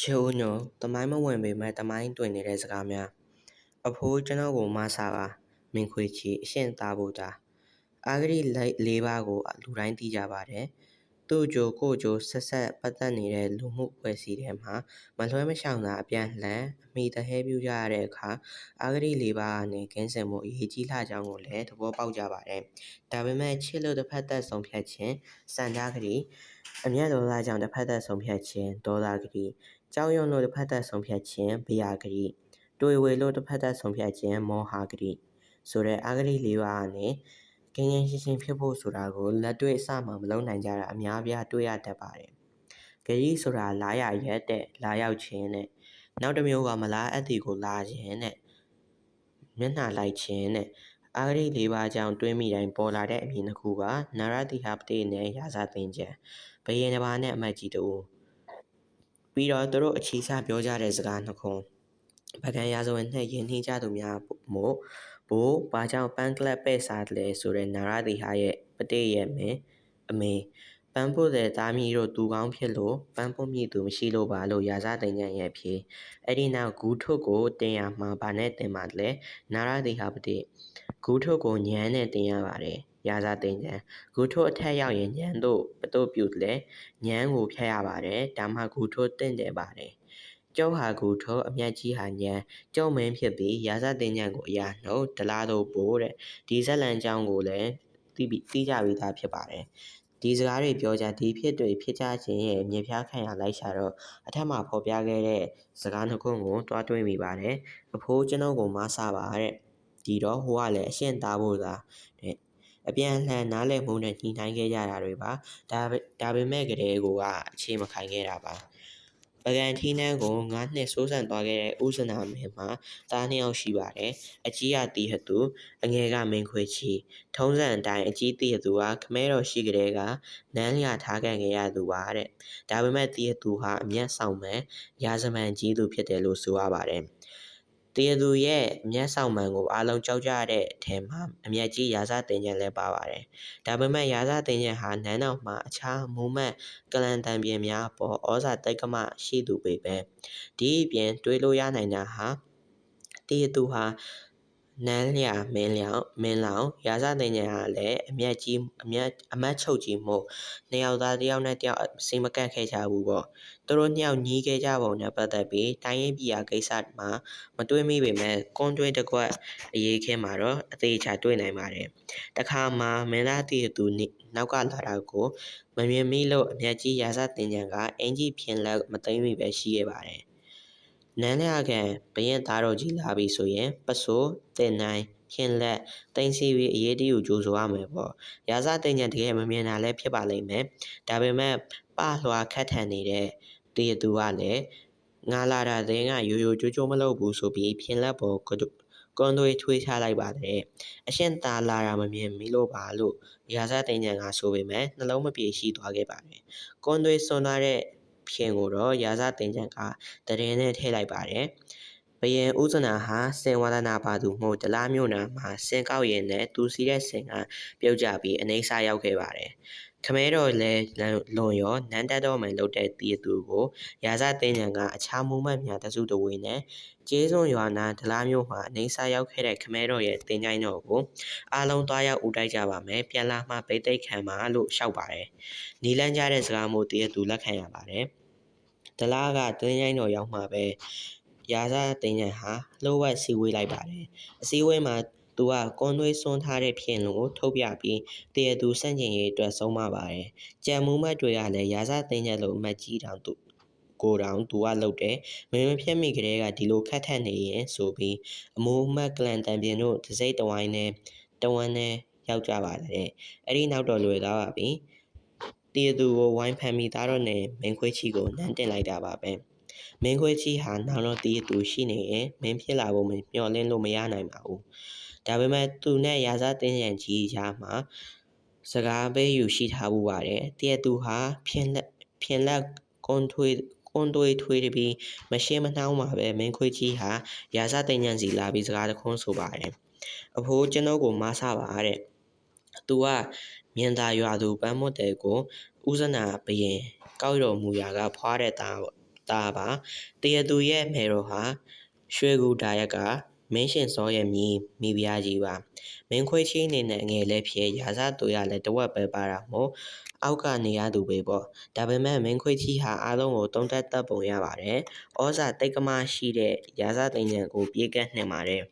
ခြေဦးညွန့်သမိုင်းမဝင်ပေမဲ့သမိုင်းတွင်နေတဲ့စကားများအဖိုးကျွန်တော်ကိုမဆာပါမင်းခွေချီအရှင်သားဖို့တာအာဂရိလေးပါးကိုလူတိုင်းသိကြပါတယ်သူ့ကြိုကိုကြိုဆက်ဆက်ပတ်သက်နေတဲ့လူမှုဖွဲ့စည်းထဲမှာမလွှဲမရှောင်တာအပြန်လှန်အမိတဟဲပြုကြရတဲ့အခါအာဂရိလေးပါးကနေကင်းစင်မှုအရေးကြီးလှကြောင်းကိုလည်းသဘောပေါက်ကြပါတယ်ဒါပေမဲ့ချစ်လို့တစ်ဖက်သက်ဆုံးဖြတ်ခြင်းစံသားကလေးအမျက်ဒေါသကြောင့်တစ်ဖက်သက်ဆုံးဖြတ်ခြင်းဒေါသကလေး ကြောက်ရွံ့လို့တစ်ဖက်သက်ဆုံးဖြတ်ခြင်းဘယာဂရိတွေဝေလို့တစ်ဖက်သက်ဆုံးဖြတ်ခြင်းမောဟဂရိဆိုတဲ့အဂရိလေးပါးကနေကင်းကင်းရှင်းရှင်းဖြစ်ဖို့ဆိုတာကိုလက်တွေ့အစမှမလုပ်နိုင်ကြတာအများပြားတွေ့ရတတ်ပါတယ်။ဂရိဆိုတာလာရရက်တဲ့လာရောက်ခြင်းနဲ့နောက်တစ်မျိုးကမလားအပ်တီကိုလာခြင်းနဲ့မျက်နှာလိုက်ခြင်းနဲ့အာဂရိလေးပါးကြောင့်တွေးမိတိုင်းပေါ်လာတဲ့အမည်နှစ်ခုကနာရတိဟပတိနဲ့ရာဇသင်္ကြံဘယင်တစ်ပါးနဲ့အမတ်ကြီးတို့ ပြီးတော့သူတို့အခြေချပြောကြတဲ့စကားနှစ်ခုပကံရာဇဝင်နဲ့ယဉ်နှင်းကြသူများမို့ဘိုးဘာကြောင့်ပန်းကလပ်ပဲ့စားတယ်လဲဆိုတဲ့နာရတိဟာရဲ့ပတိရဲ့မင်းအမေပန်းဖို့တဲ့သားမီးတို့တူကောင်းဖြစ်လို့ပန်းဖို့မြည်သူမရှိလို့ပါလို့ရာဇတင်ညံ့ရဲ့ဖြေအဲ့ဒီနောက်ဂူထုကိုတင်ရမှာဗာနဲ့တင်ပါတယ်နာရတိဟာပတိဂူထုကိုညံနဲ့တင်ရပါတယ် ရာဇတင်ညံဂူထုအထက်ရောက်ရင်ညံတို့ပတို့ပြုတ်လေညံကိုဖျက်ရပါတယ်ဒါမှဂူထုတင့်တယ်ပါတယ်ကျောက်ဟာကူထောအမျက်ကြီးဟာညံကျောက်မင်းဖြစ်ပြီးရာဇတင်ညံကိုအရာနှုတ်ဒလားတို့ပို့တဲ့ဒီဇက်လန်ကြောင်းကိုလည်းသိပြီးသိကြပြီးသားဖြစ်ပါတယ်ဒီစကားတွေပြောကြဒီဖြစ်တွေဖြစ်ကြခြင်းရဲ့မြေပြားခံရလိုက်ရှာတော့အထက်မှာဖော်ပြခဲ့တဲ့စကားနှခုကိုတွားတွေးမိပါတယ်အဖိုးကျွန်တော်ကိုမဆပါတဲ့ဒီတော့ဟိုကလည်းအရှင်းသားဖို့သာတဲ့ အပြန်အလှန်နားလည်မှုနဲ့ညှိနှိုင်းခဲ့ကြတာတွေပါဒါဒါပေမဲ့ကလေးကိုကအခြေမခိုင်ခဲ့တာပါပကံထီးနှန်းကိုငါးနှစ်စိုးစံသွားခဲ့တဲ့ဥစနာမင်းမှာသားနှစ်ယောက်ရှိပါတယ်အကြီးကတီးဟသူအငယ်ကမင်းခွေချီထုံးစံအတိုင်းအကြီးတီးဟသူကခမဲတော်ရှိကြတဲ့ကနန်းလျာထားခံခဲ့ရသူပါတဲ့ဒါပေမဲ့တီးဟသူဟာအမျက်ဆောင်မဲ့ရာဇမန်ကြီးသူဖြစ်တယ်လို့ဆိုရပါတယ် တရားသူရဲ့မျက်ဆောင်မှန်ကိုအားလုံးကြောက်ကြတဲ့အထက်မှာအမျက်ကြီးရာဇတင်ကျန်လည်းပါပါတယ်။ဒါပေမဲ့ရာဇတင်ကျန်ဟာနန်းတော်မှာအခြားမူမတ်ကလန်တန်ပြင်များပေါ်ဩဇာတိတ်ကမရှိသူပေပဲ။ဒီအပြင်တွေးလို့ရနိုင်တာဟာတရားသူဟာ နန်းလျာမင်းလျောင်မင်းလောင်ရာဇသိညာကလည်းအမျက်ကြီးအမျက်အမတ်ချုပ်ကြီးမို့နှစ်ယောက်သားတယောက်နဲ့တယောက်စိတ်မကန့်ခဲ့ကြဘူးပေါ့သူတို့နှစ်ယောက်ညီးခဲ့ကြပုံနဲ့ပတ်သက်ပြီးတိုင်းရေးပြည်ရာကိစ္စမှာမတွေးမိပေမဲ့ကွန်တွဲတကွက်အရေးခဲမှာတော့အသေးချာတွေးနိုင်ပါတယ်တခါမှမင်းသားတည်သူနောက်ကလာတာကိုမမြင်မိလို့အမျက်ကြီးရာဇသိညာကအင်ကြီးဖြင်လက်မသိမ့်မိပဲရှိခဲ့ပါတယ် နန်းလျာခံဘရင်သားတော်ကြီးလာပြီဆိုရင်ပစိုးတင်နိုင်ခင်လက်တင်စီပြီးအရေးတယူကြိုးဆိုရမယ်ပေါ့ရာဇတင်ညံတကယ်မမြင်တာလည်းဖြစ်ပါလိမ့်မယ်ဒါပေမဲ့ပလွာခတ်ထန်နေတဲ့တရသူကလည်းငါလာတာတဲ့ကရိုးရိုးကြိုးကြိုးမလုပ်ဘူးဆိုပြီးဖြင်လက်ပေါ်ကွန်သွေးထွေးချလိုက်ပါတယ်အရှင်သားလာတာမမြင်မိလို့ပါလို့ရာဇတင်ညံကဆိုပေမဲ့နှလုံးမပြေရှိသွားခဲ့ပါတယ်ကွန်သွေးစွန်သွားတဲ့ ဖြင်ကိုတော့ရာဇတင်ချန်ကတရင်နဲ့ထည့်လိုက်ပါတယ်။ ဘယင်ဥဇနာဟာစင်ဝါဒနာပါသူမှုဒလားမြို့နာမှာစင်ကောက်ရင်နဲ့သူစီတဲ့စင်ကပြုတ်ကြပြီးအနေဆာရောက်ခဲ့ပါတယ်။ခမဲတော်လည်းလွန်ရောနန်းတက်တော်မယ်လုပ်တဲ့တည်သူကိုရာဇတင်ညံကအခြားမူမှတ်များတစုတဝေနဲ့ကျေးစွန်ရွာနာဒလားမျိုးမှာအနေဆာရောက်ခဲ့တဲ့ခမဲတော်ရဲ့တင်ကြိုင်းတော်ကိုအားလုံးသွားရောက်ဦးတိုက်ကြပါမယ်ပြန်လာမှဗိတ်သိက်ခံပါလို့ရှောက်ပါတယ်။နီလန်းကြတဲ့စကားမျိုးတည်သူလက်ခံရပါတယ်။ဒလားကတင်းရိုင်းတော်ရောက်မှပဲ ရာဇတင်းညံဟာလှုပ်ဝက်စီဝေးလိုက်ပါတယ်အစည်းအဝေးမှာသူကကွန်သွေးစွန်းထားတဲ့ဖြင့်လို့ထုတ်ပြပြီးတရသူစန့်ကျင်ရေးအတွက်ဆုံးမပါတယ်ကြံမှုမတ်တွေကလည်းရာဇတင်းညံလို့အမတ်ကြီးတောင်သူကိုတောင်သူကလုပ်တယ်မင်းမဖြစ်မိကလေးကဒီလိုခတ်ထက်နေရင်ဆိုပြီးအမိုးမတ်ကလန်တန်ပြင်တို့တစိမ့်တဝိုင်းနဲ့တဝန်းနဲ့ရောက်ကြပါတယ်အဲ့ဒီနောက်တော့လွယ်သွားပါပြီတီးသူကိုဝိုင်းဖန်မိသားတော့နဲ့မင်းခွေးချီကိုနန်းတင်လိုက်တာပါပဲ မင်းခွေးချီဟာနောက်တော့တီးသူရှိနေရင်မင်းဖြစ်လာဖို့မမျှော်လင့်လို့မရနိုင်ပါဘူးဒါပေမဲ့သူနဲ့ရာဇတင်းရန်ကြီးကြားမှာစကားပေးယူရှိထားမှုပါတယ်တည့်သူဟာဖြင်းလက်ဖြင်းလက်ကွန်ထွေးကွန်တွေးထွေးပြီးမရှင်းမနှောင်းပါပဲမင်းခွေးကြီးဟာရာဇတင်ညံစီလာပြီးစကားတခွန်းဆိုပါတယ်အဖိုးကျွန်တော်ကိုမဆပါတဲ့သူကမြင်သာရွာသူပန်းမွတ်တယ်ကိုဦးဇနာဘရင်ကောက်တော်မူရာကဖွာတဲ့သား သားပါတရသူရဲ့မေတော်ဟာရွှေကူဒါရက်ကမင်းရှင်စောရဲ့မြည်မိဖုရားကြီးပါမင်းခွေးချင်းအနေနဲ့ငယ်လည်းဖြစ်ရာဇတူရလည်းတဝက်ပဲပါတာမို့ အောက်ကနေရသူပဲပေါ့ဒါပေမဲ့မင်းခွေးကြီးဟာအားလုံးကိုတုံးတက်တတ်ပုံရပါတယ်ဩဇာတိတ်ကမရှိတဲ့ရာဇတင်ညံကိုပြေးကပ်နှင်ပါတယ်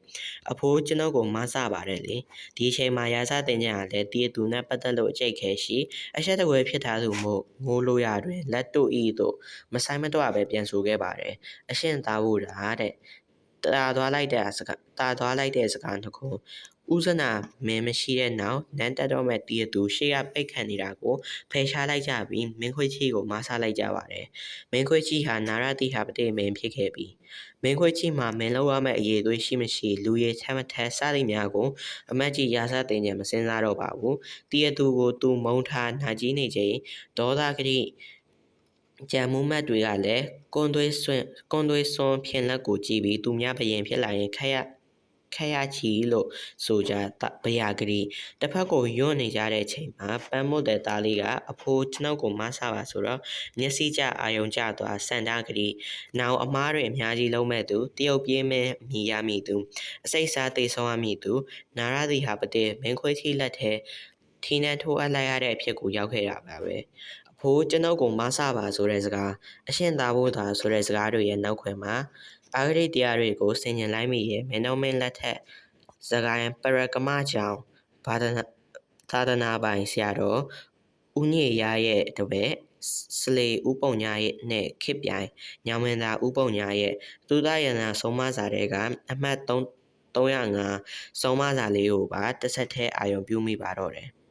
အဖိုးကျွန်ုပ်ကိုမဆပါတယ်လေဒီအချိန်မှာရာဇတင်ညံကလည်းတည်သူနဲ့ပတ်သက်လို့အကျိတ်ခဲရှိအဆက်တကွဲဖြစ်ထားသူမို့ငိုးလို့ရတွင်လက်တို့ဤတို့မဆိုင်မတော့ပဲပြန်ဆိုခဲ့ပါတယ်အရှင်သားဖို့တာတဲ့တာသွားလိုက်တဲ့စကားတာသွားလိုက်တဲ့စကားတစ်ခု ဦးဇနာမင်းမရှိတဲ့နောက်နန်းတက်တော့မဲ့တည်သူရှေ့ကပိတ်ခံနေတာကိုဖယ်ရှားလိုက်ကြပြီးမင်းခွေချီကိုမဆလိုက်ကြပါတယ်မင်းခွေချီဟာနာရတိဟာပတိမင်းဖြစ်ခဲ့ပြီးမင်းခွေချီမှာမင်းလောက်ရမယ့်အရေးသွေးရှိမရှိလူရည်ချမ်းမထက်စသည်များကိုအမတ်ကြီးရာဇတင်ညံမစင်စားတော့ပါဘူးတည်သူကိုသူမုံထားနာကြီးနေချိန်ဒေါသကတိကြံမှုမတ်တွေကလည်းကွန်သွေးဆွန့်ကွန်သွေးစွန်ဖြင်လက်ကိုကြည့်ပြီးသူများဘရင်ဖြစ်လာရင်ခက်ရ ခက်ရချီလို့ဆိုကြဗရာဂရီတစ်ဖက်ကိုယွန့်နေကြတဲ့ချိန်မှာပန်းမုတ်တဲ့သားလေးကအဖိုးကျွန်ုပ်ကိုမဆပါဆိုတော့မျက်စိကျအာယုံကျသွားစန္ဒဂရီနောင်အမားတွေအများကြီးလုံးမဲ့သူတရုတ်ပြေးမဲမိရမိသူအစိတ်စားတေဆုံးရမိသူနာရသည်ဟာပတဲ့မင်းခွေးချီလက်ထဲထီးနှံထိုးအပ်လိုက်ရတဲ့အဖြစ်ကိုရောက်ခဲ့တာပါပဲ အဖိုးကျွန်ုပ်ကိုမဆပါဆိုတဲ့စကားအရှင်သာဖို့သာဆိုတဲ့စကားတွေရဲ့နောက်ခွင်မှာအာဂရိတရားတွေကိုဆင်ញင်လိုက်မိရဲ့မင်းတော်မင်းလက်ထက်စကိုင်းပရကမကြောင့်ဘာဒနာသာသနာပိုင်ဆရာတော်ဦးညေရရဲ့တပည့်စလေဥပုံညာရဲ့နဲ့ခစ်ပြိုင်ညောင်မင်းသားဥပုံညာရဲ့သူသားရဏဆုံးမစာတွေကအမှတ်3 305ဆုံးမစာလေးကိုပါတစ်ဆက်တည်းအာရုံပြုမိပါတော့တယ်။